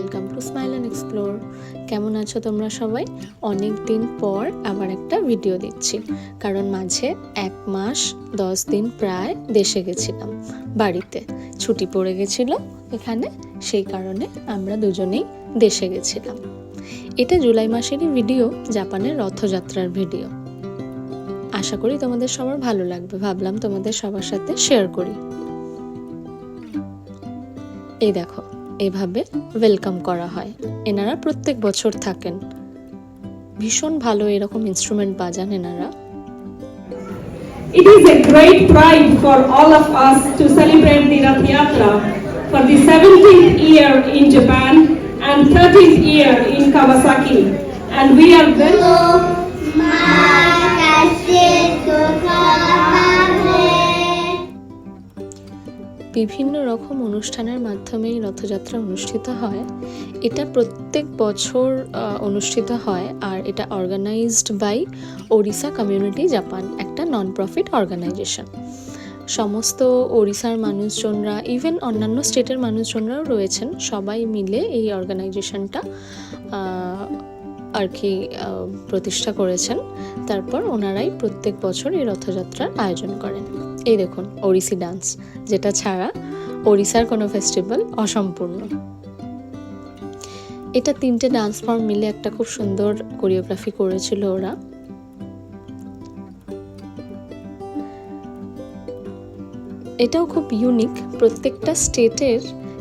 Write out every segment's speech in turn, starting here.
Welcome to smile and explore কেমন আছো তোমরা সবাই? অনেক দিন পর আবার একটা ভিডিও দিচ্ছি কারণ মাঝে এক মাস, দশ দিন প্রায় দেশে গেছিলাম বাড়িতে। ছুটি পড়ে গেছিল এখানে, সেই কারণে আমরা দুজনেই দেশে গেছিলাম। এটা জুলাই মাসেরই ভিডিও জাপানের রথযাত্রার ভিডিও আশা করি তোমাদের সবার ভালো লাগবে। ভাবলাম তোমাদের সবার সাথে শেয়ার করি। এই দেখো এভাবে ওয়েলকাম করা হয় এনারা প্রত্যেক বছর থাকেন ভীষণ ভালো এরকম ইনস্ট্রুমেন্ট বাজান এনারা It is a great pride for all of us to celebrate the Rath Yatra for the 17th year in Japan and 13th year in Kawasaki. And we are very বিভিন্ন রকম অনুষ্ঠানের মাধ্যমেই রথযাত্রা অনুষ্ঠিত হয়। এটা প্রত্যেক বছর অনুষ্ঠিত হয় আর এটা organised by Odisha community Japan একটা নন প্রফিট অর্গানাইজেশন সমস্ত ওড়িশার মানুষজনরা ইভেন অন্যান্য স্টেটের মানুষজনরাও রয়েছেন, সবাই মিলে এই অর্গানাইজেশনটা আর কি প্রতিষ্ঠা করেছেন। তারপর ওনারাই প্রত্যেক বছর এই রথযাত্রার আয়োজন করেন। এই দেখুন, ওড়িশি ডান্স, যেটা ছাড়া ওড়িশার কোনো ফেস্টিভ্যাল অসম্পূর্ণ। এটা তিনটে ডান্স ফর্ম মিলে একটা খুব সুন্দর কোরিওগ্রাফি করেছিল ওরা। এটাও খুব ইউনিক প্রত্যেকটা স্টেটের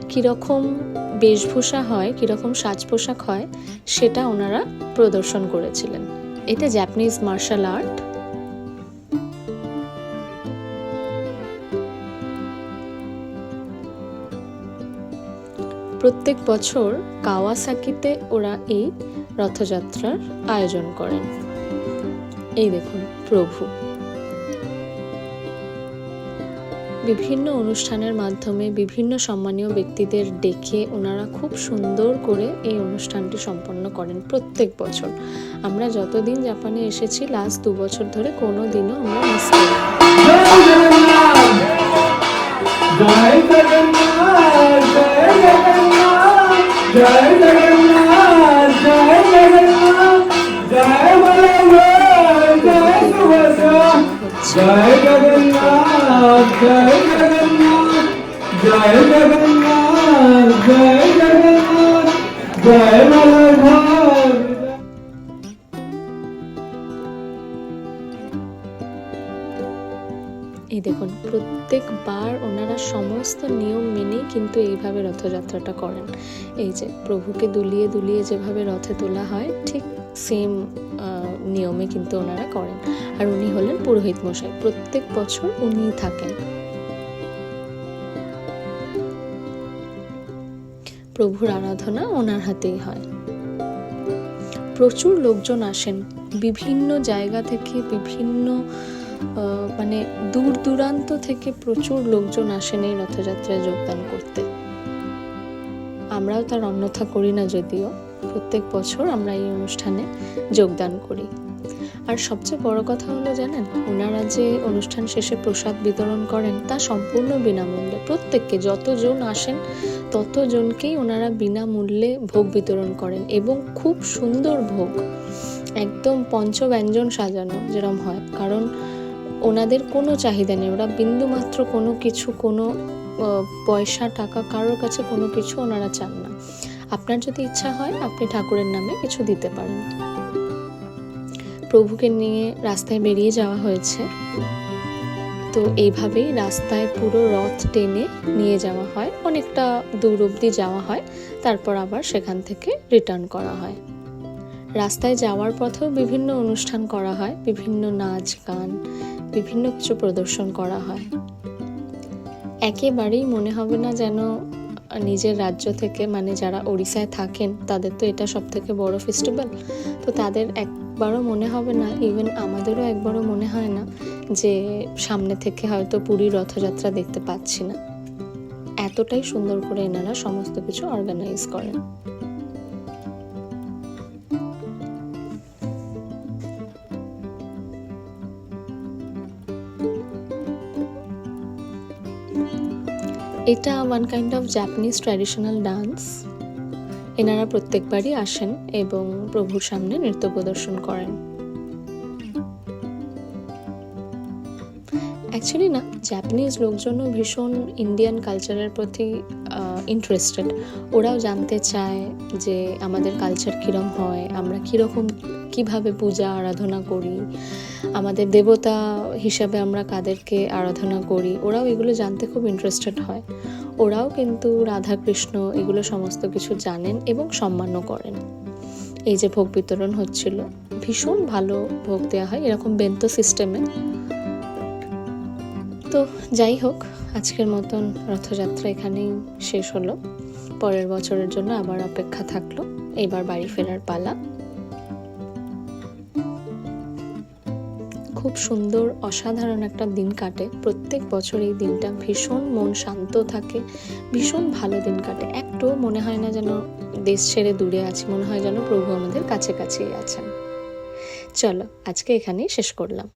কীরকম বেশভূষা হয়, কীরকম সাজ পোশাক হয়, সেটা ওনারা প্রদর্শন করেছিলেন। এটা জ্যাপানিজ মার্শাল আর্ট প্রত্যেক বছর কাওয়াসাকিতে ওরা এই রথযাত্রার আয়োজন করেন। এই দেখুন, প্রভু। বিভিন্ন অনুষ্ঠানের মাধ্যমে বিভিন্ন সম্মানীয় ব্যক্তিদের ডেকে ওনারা খুব সুন্দর করে এই অনুষ্ঠানটি সম্পন্ন করেন প্রত্যেক বছর। আমরা যতদিন জাপানে এসেছি লাস্ট দু বছর ধরে কোনো দিনও আমরা মিস করি। জয় জগন্নাথ! জয় জগন্নাথ জয় জগন্নাথ জয় জগন্নাথ জয় বলরাম জয় সুভদ্রা জয় এই দেখুন, প্রত্যেকবার ওনারা সমস্ত নিয়ম মেনেই কিন্তু এইভাবে রথযাত্রাটা করেন। এই যে, প্রভুকে দুলিয়ে দুলিয়ে যেভাবে রথে তোলা হয়, ঠিক সেম নিয়মে কিন্তু ওনারা করেন। আর উনি হলেন পুরোহিত মশাই, প্রত্যেক বছর উনিই থাকেন। প্রভুর আরাধনা ওনার হাতেই হয়। প্রচুর লোকজন আসেন, বিভিন্ন জায়গা থেকে বিভিন্ন মানে দূর দূরান্ত থেকে প্রচুর লোকজন আসেন এই রথযাত্রায় যোগদান করতে। আমরাও তার অন্যথা করি না যদিও। প্রত্যেক বছর আমরা এই অনুষ্ঠানে যোগদান করি। আর সবচেয়ে বড় কথা হলো, জানেন, ওনারা যে অনুষ্ঠান শেষে প্রসাদ বিতরণ করেন, তা সম্পূর্ণ বিনামূল্যে। প্রত্যেককে যতজন আসেন, ততজনকেই ওনারা বিনামূল্যে ভোগ বিতরণ করেন এবং খুব সুন্দর ভোগ। একদম পঞ্চব্যঞ্জন সাজানো যেরম হয়। কারণ ওনাদের কোনো চাহিদা নেই। ওরা বিন্দুমাত্র কোনো কিছু, কোনো পয়সা, টাকা কারোর কাছে কোনো কিছু ওনারা চান না। আপনার যদি ইচ্ছা হয়, আপনি ঠাকুরের নামে কিছু দিতে পারেন। প্রভুকে নিয়ে রাস্তায় বেরিয়ে যাওয়া হয়েছে। তো এইভাবেই রাস্তায় পুরো রথ টেনে নিয়ে যাওয়া হয়। অনেকটা দূর অবধি যাওয়া হয়। তারপর আবার সেখান থেকে রিটার্ন করা হয়। রাস্তায় যাওয়ার পথেও বিভিন্ন অনুষ্ঠান করা হয়। বিভিন্ন নাচ গান বিভিন্ন কিছু প্রদর্শন করা হয়। একেবারেই মনে হবে না যেন নিজের রাজ্য থেকে মানে যারা ওড়িশায় থাকেন, তাদের তো এটা সব থেকে বড় ফেস্টিভ্যাল তো তাদের একবারও মনে হবে না ইভেন আমাদেরও একবারও মনে হয় না যে সামনে থেকে হয়তো পুরীর রথযাত্রা দেখতে পাচ্ছি না। এতটাই সুন্দর করে এনারা সমস্ত কিছু অর্গানাইজ করেন। এটা one kind of Japanese traditional dance এনারা প্রত্যেকবারই আসেন এবং প্রভুর সামনে নৃত্য প্রদর্শন করেন। অ্যাকচুয়ালি না জাপানিজ লোকজনও ভীষণ ইন্ডিয়ান কালচারের প্রতি ইন্টারেস্টেড ওরাও জানতে চায় যে আমাদের কালচার কীরম হয়, আমরা কীরকম কীভাবে পূজা আরাধনা করি, আমাদের দেবতা হিসাবে আমরা কাদেরকে আরাধনা করি, ওরাও এগুলো জানতে খুব ইন্টারেস্টেড হয়। ওরাও কিন্তু রাধা কৃষ্ণ এগুলো সমস্ত কিছু জানেন এবং সম্মানও করেন। এই যে ভোগ বিতরণ হচ্ছিল, ভীষণ ভালো ভোগ দেওয়া হয়, এরকম বেন্ত সিস্টেমে তো যাই হোক, আজকের মতন রথযাত্রা এখানেই শেষ হলো। পরের বছরের জন্য আবার অপেক্ষা থাকল। এবার বাড়ি ফেরার পালা। খুব সুন্দর, অসাধারণ একটা দিন কাটে। প্রত্যেক বছর এই দিনটা ভীষণ মন শান্ত থাকে। ভীষণ ভালো দিন কাটে। একটু মনে হয় না যেন দেশ ছেড়ে দূরে আছি, মনে হয় যেন প্রভু আমাদের কাছে কাছেই আছেন। চলো, আজকে এখানেই শেষ করলাম।